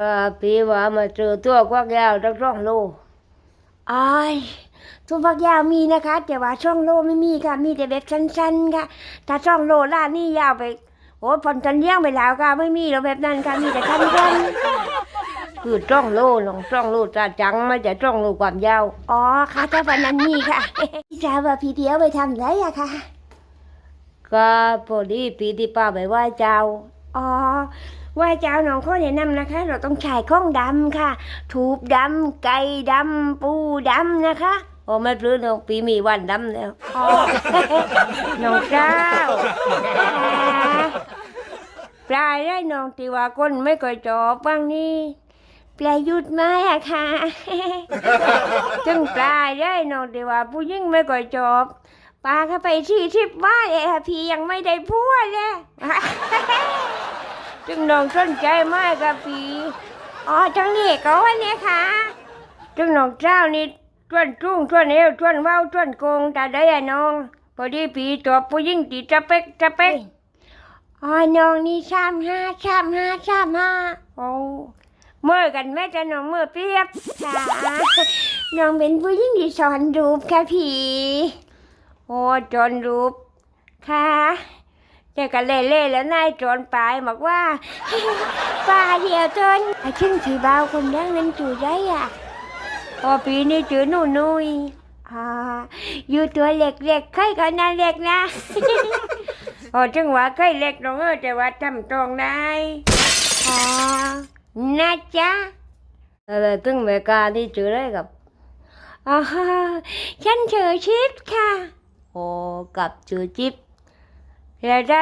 เออปีว่ามาเจอตัวกวักยาวตั้งร่องโลอายทุกฝักยาวมีนะคะ แต่ว่าช่องโลไม่มีค่ะ มีแต่แบบสั้นๆค่ะ ถ้าช่องโลล่านี่ยาวไป โอ้ยผ่อนกันเลี้ยงไปแล้วค่ะไม่มีแล้วแบบนั้นค่ะ มีแต่สั้นคือจ้องโลลองจ้องโลจ้าจังไม่จะจ้องโลความยาวๆอ๋อค่ะถ้าวันนั้นมีค่ะพี่จาว่าพี่เดียวไปทำไรอะค่ะ ก็พอดีปีที่ป้าไปไหว้เจ้า อ๋อไห ว่าเจ้าน้องข้อแนะนำนะคะ เราต้องใช้ข้องดำค่ะถูบดำไก่ดำปูดำนะคะโอ้ไม่ปลื้มน้องปีมีวันดำแล้วอ๋อน้องเจ้าปลายได้น้องตีว่าคนไม่ก่อยจอบบ้างนี่ปลายหยุดไหมอะค่ะจึงปลายได้น้องตีว่าผู้ยิ่งไม่ก่อยจอบปลาเข้าไปที่ทิพว่าเลยค่ะพี่ยังไม่ได้พูดเลย จึงน้องสนใจมากค่ะพี่อ๋อจังนี้ก็วันนี้ค่ะจึงน้องเจ้านี่ชวนจุ้งชวนเอวชวนเว้าชวนโกงแต่ได้อะน้อง พอดีผีตัวผู้หญิงตีจะเป๊กจะเป๊กอ๋อน้องนี่ชามห้าชามห้าชามห้าโอ้เมื่อกันแม่จะน้องเมื่อเปรียบค่ะน้องเป็นผู้หญิงที่สอนรูปค่ะพี่โอ้จอนรูปค่ะ แต่กันเล่แล้วนายจอนปลายบอกว่าป้าเดียวจนไอ้ชึ่งสีเบาคนยังนั้นจูได้อะพอปีนี้จือหนูนุยอ่าอยู่ตัวเล็กๆใครก็น่าเล็กนะพอจังหวะใครเล็กน้องเออแต่ว่าทำตรงได้อ๋อนะจ๊ะเออตึงเมกานี่เจอได้กับอ๋อฉันเจอชิดค่ะโอ้กับเจอจิ๊บ แล้วถ้า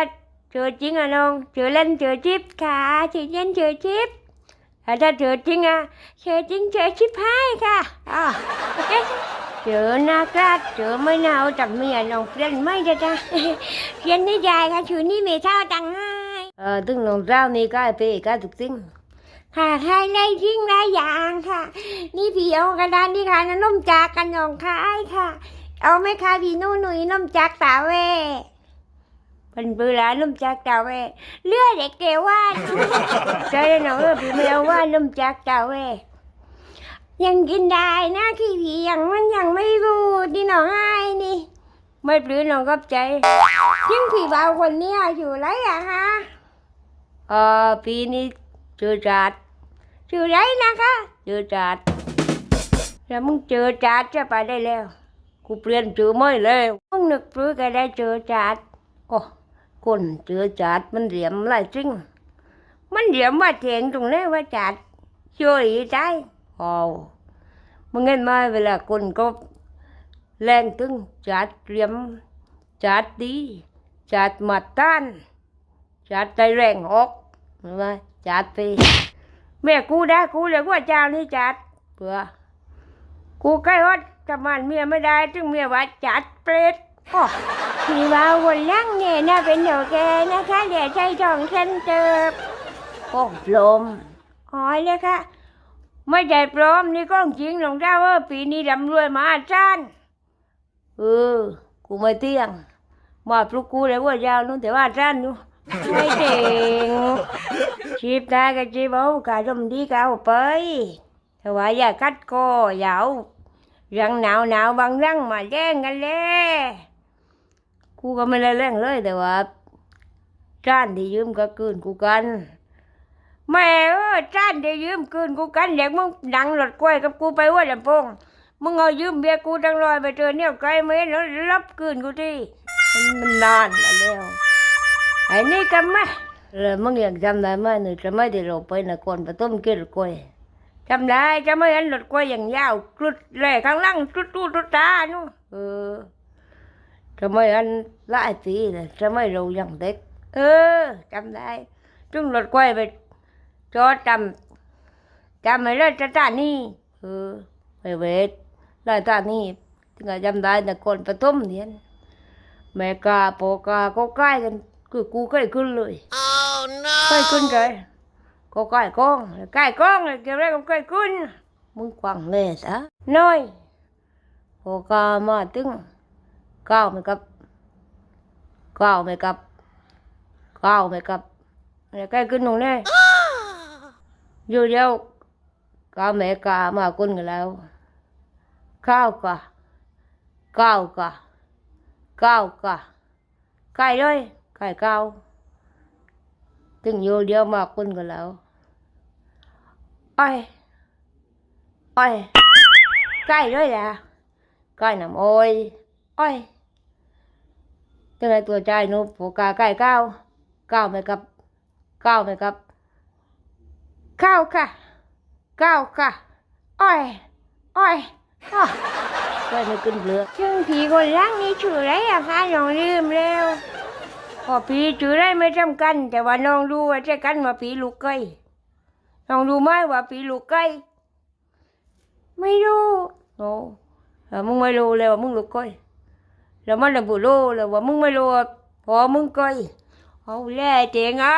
เจอจริงอะน้องเจอเล่นเจอชิปค่ะเจอเล่นเจอชิปแล้วถ้าเจอจริงอะเจอจริงเจอชิปให้ค่ะอ๋อเจอหน้ากราเจอไม่น่าเอาจากเมียน้องเพียนไม่ได้จ้ะเพียนนี่ใหญ่ค่ะชื่อนี่ไม่เท่าตังให้เออตึงน้องเจ้านี่ก็ไปก็ถูกสิ่งค่ะใครได้จริงได้อย่างค่ะ นี่พี่เอากระดานนี่ค่ะน้ำจากกันน้องคายค่ะ เอาไหมคะพี่นู่นหนุ่ยน้ำจากตาวเว เป็นเวลาน้ำจากตาเวเลือดเด็กเกว่าใช่น้องเออพี่ไม่เอาว่าน้ำจากตาเวยังกินได้นะขี้ผียังมันยังไม่รู้ที่น้องให้นี่ไม่ปลื้มน้องกับใจยิ่งผีเบาคนเนี้ยอยู่ไรอะคะเออปีนี้เจอจัดอยู่ไรนะคะเจอจัดแล้วมึงเจอจัดจะไปได้แล้ว กูเปลี่ยนชื่อไม่แล้วมึงนึกปลื้มก็ได้เจอจัดโอ้ คนเจอจัดมันเหลี่ยมไรจริง มันเดี๋ยวมาเถียงตรงนี้ว่าจัดช่วยใจโอ้มึงเห็นไหมเวลาคนก็แรงตึงจัดเหลี่ยมจัดดีจัดมาต้านจัดใจแรงออกเห็นไหมจัดไปแม่กูได้กูเลยว่าเจ้านี่จัดเพื่อกูใกล้ฮอดจะมันเมียไม่ได้จึงเมียว่าจัดเปรต ทีว่าวันหลังเนี่ยน่าเป็นเดี๋ยวแกนะคะเดี๋ยวใจจองเส้นเติบโอ้ลมอ๋อเลยค่ะ ไม่ใจปลอมนี่ก็จริงหลวงเจ้าว่าปีนี้ดำรวยมาจานเออ กูไม่เตี้ยง มาปลุกกูเลยว่ายาวนู้นแต่ว่าจ้านอยู่ไม่เจ๋งชีพได้ก็ชีพเอากาดมดีก็เอาไปแต่ว่าอย่าคัดคออย่าเอารังหนาวหนาวบางรังมาแย่งกันเลย กูก็ไม่ได้แรงเลยแต่ว่าจ้านที่ยืมก็คืนกูกันแม่เออจ้านได้ยืมคืนกูกันเด็กมึงดังหลดกล้วยกับกูไปว่าลำพงมึงเอายืมเบียกูจังลอยไปเจอเนี่ยไกลไหมแล้วรับคืนกูที่มันนานแล้วไอ้นี่กันไหมแล้วมึงยังจำได้ไหมหนูจะไม่ได้เราไปนครปฐมกินกล้วยจำได้จะไม่เห็นหลดกล้วยอย่างยาวกรุดเลยข้างล่างตุดตุดตุดตานู่นเออ จะไม่อันหลายปีเลยจะไม่เรายังเด็กเออจำได้จึงหลดกล้วยไปจอจำจำไม่ได้จะตานี่เออไปเวทได้ตานี่ถึงจะจำได้นครปฐม เกาโปกาก็ใกล้กันคือกูใกล้ขึ้นเลยใกล้ขึ้นเลยก็ใกล้กล้องใกล้กล้องเลยเกี่ยวไรกับใกล้ขึ้นมึงกวางเลยซะน้อยโปกามาถึงก้าวไหมครับก้าวไหมครับก้าวไหมครับแล้วใกล้ขึ้นตรงนี้อยู่เดียวกาแม่กามาคนกันแล้วข้าวกะก้าวกะก้าวกะไก่เลยไก่ก้าวถึงอยู่เดียวมาคนกันแล้วไอ้ไอ้ไก่เลยแหละไก่น้ำอ้อยไอ้ ถึงไอ้ตัวใจหนูผูกกาไก่ก้าวก้าไหมครับเก้าไหมครับข้าค่ะข้าค่ะอ้อยอ้อยก่ไม่ขึ้นเรือซึ่งผีคนร่างนี้ชื่ออะไรอะคะน้องลืมแล้วพอผีจื้อได้ไม่จำกัน แต่ว่าน้องรู้ว่าจะกันว่าผีลูกไก่น้องรู้ไหมว่าผีลูกไก่ไม่รู้โอ้แล้วมึงไม่รู้เลยว่ามึงลูกไก่ แล้วมันระบุโลแล้วว่ามึงไม่รู้พอมึงก็เอาแล่เจงอะ